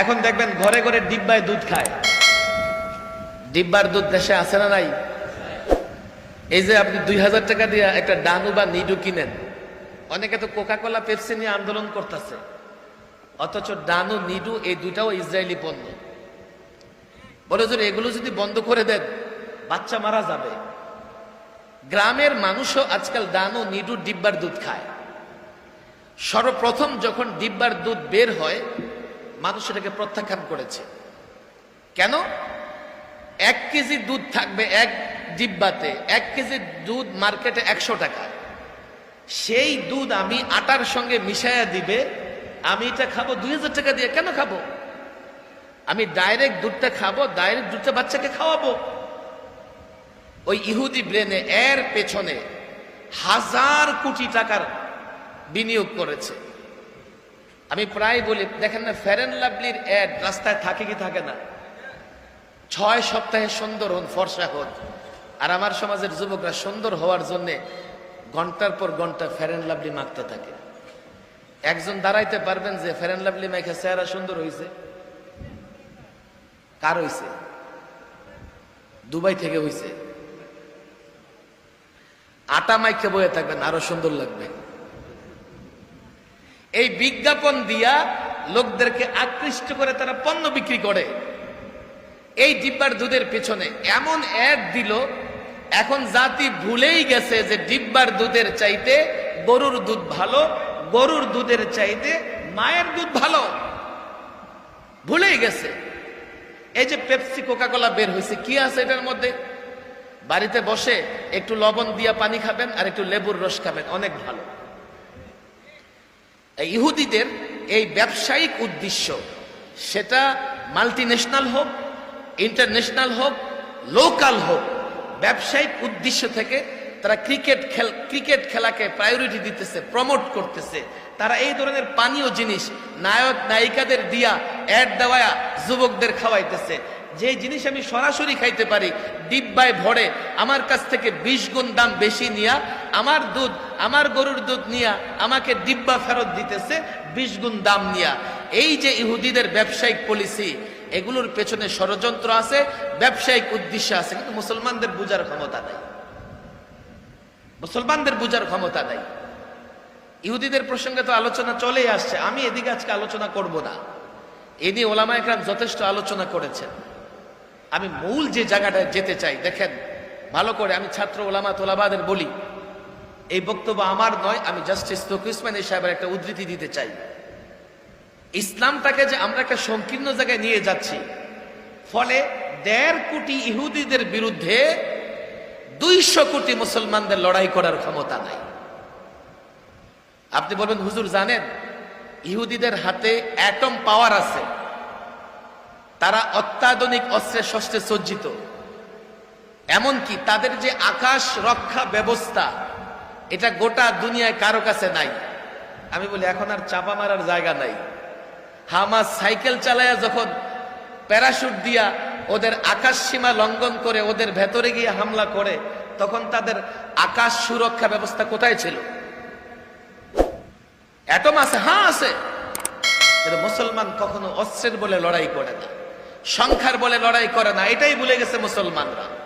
এখন দেখবেন ঘরে ঘরে ডিব্বায় দুধ খায়। ডিব্বার দুধ দেশে আছে না নাই? এই যে আপনি দুই হাজার টাকা দিয়ে একটা ডানু বা নিডু কিনেন, অনেকে তো কোকা কোলা পেপসি নিয়ে আন্দোলন করতেছে। অথচ ডানু, নিডু এই দুইটাও ইসরায়েলি পণ্য। বলে যে এগুলো যদি বন্ধ করে দেন, বাচ্চা মারা যাবে। গ্রামের মানুষও আজকাল ডানু, নিডু, ডিব্বার দুধ খায়। সর্বপ্রথম যখন ডিব্বার দুধ বের হয় মানুষ এটাকে প্রত্যাখ্যান করেছে। কেন? এক কেজি দুধ থাকবে এক ডিব্বাতে, এক কেজি দুধ মার্কেটে একশো টাকা। সেই দুধ আমি আটার সঙ্গে মিশাইয়া দিবে, আমি এটা খাব দুই হাজার টাকা দিয়ে, কেন খাব? আমি ডাইরেক্ট দুধটা খাব ডাইরেক্ট দুধটা বাচ্চাকে খাওয়াবো। ওই ইহুদি ব্রেনে এর পেছনে হাজার কোটি টাকার বিনিয়োগ করেছে। আমি প্রায় বলি, দেখেন না ফেরেন লাভলির অ্যাড রাস্তায় থাকে কি থাকে না? ছয় সপ্তাহে সুন্দর হন, ফর্সা হন। আর আমার সমাজের যুবকরা সুন্দর হওয়ার জন্য ঘণ্টার পর ঘণ্টা ফেরেন লাভলি মাখতে থাকে। একজন দাঁড়াইতে পারবেন যে ফেরেন লাভলি মাইখে চেহারা সুন্দর হয়েছে কার হইছে? দুবাই থেকে হইছে। আটা মাইকে বয়ে থাকবেন, আরও সুন্দর লাগবে। এই বিজ্ঞাপন দিয়া লোকদেরকে আকৃষ্ট করে তারা পণ্য বিক্রি করে। এই ডিব্বার দুধের পেছনে এমন অ্যাড দিল, এখন জাতি ভুলেই গেছে যে ডিব্বার দুধের চাইতে গরুর দুধ ভালো, গরুর দুধের চাইতে মায়ের দুধ ভালো। ভুলেই গেছে। এই যে পেপসি কোকা কোলা বের হয়েছে, কি আছে এটার মধ্যে? বাড়িতে বসে একটু লবণ দিয়া পানি খাবেন আর একটু লেবুর রস খাবেন, অনেক ভালো। ইহুদিদের এই ব্যবসায়িক উদ্দেশ্য, সেটা মাল্টি ন্যাশনাল হোক ইন্টারন্যাশনাল হোক লোকাল হোক, ব্যবসায়িক উদ্দেশ্য থেকে তারা ক্রিকেট খেল, ক্রিকেট খেলাকে প্রায়োরিটি দিতেছে প্রমোট করতেছে। তারা এই ধরনের পানীয় জিনিস, নায়ক, নায়িকাদের দিয়া অ্যাড দেওয়া যুবকদের খাওয়াইতেছে। যে জিনিস আমি সরাসরি খাইতে পারি ডিব্বায় ভরে, আমার কাছ থেকে বিশ গুণ দাম বেশি নিয়া, আমার দুধ, আমার গরুর দুধ নিয়া, আমাকে ডিব্বা ফেরত দিতেছে, বিশ গুণ দাম নিয়া। এই যে ইহুদিদের ব্যবসায়িক পলিসি এগুলোর পেছনে ষড়যন্ত্র আছে, ব্যবসায়িক উদ্দেশ্য আছে, কিন্তু মুসলমানদের বুঝার ক্ষমতা নাই। মুসলমানদের বুঝার ক্ষমতা নাই। ইহুদিদের প্রসঙ্গে তো আলোচনা চলেই আসছে, আমি এদিকে আজকে আলোচনা করব না। এ নিয়ে ওলামা একরাম যথেষ্ট আলোচনা করেছেন। আমি মূল যে জায়গাটায় যেতে চাই, দেখেন, ভালো করে আমি ছাত্র ওলামা তোলাবাদের বলি, এই বক্তব্য আমার নয়, আমি জাস্টিস তকিসমানি সাহেবের একটা উদ্ধৃতি দিতে চাই। ইসলামটাকে যে আমরা একটা সংকীর্ণ জায়গায় নিয়ে যাচ্ছি, ফলে দেড় কোটি ইহুদিদের বিরুদ্ধে দুইশো কোটি মুসলমানদের লড়াই করার ক্ষমতা নাই। আপনি বলবেন, হুজুর জানেন, ইহুদিদের হাতে অ্যাটম পাওয়ার আছে। তারা অত্যাধুনিক অস্ত্রে শস্ত্রে সজ্জিত। এমনকি তাদের যে আকাশ রক্ষা ব্যবস্থা, এটা গোটা দুনিয়ায় কারও কাছে নাই। আমি বলি, এখন আর চাপা মারার জায়গা নাই। হামাস সাইকেল চালায়া যখন প্যারাশুট দিয়া ওদের আকাশ সীমা লঙ্ঘন করে ওদের ভেতরে গিয়ে হামলা করে, তখন তাদের আকাশ সুরক্ষা ব্যবস্থা কোথায় ছিল? অ্যাটম আছে হ্যাঁ আছে। মুসলমান কখনো অস্ত্রের বলে লড়াই করে না। সংখ্যার বলে লড়াই করে না এটাই ভুলে গেছে মুসলমানরা।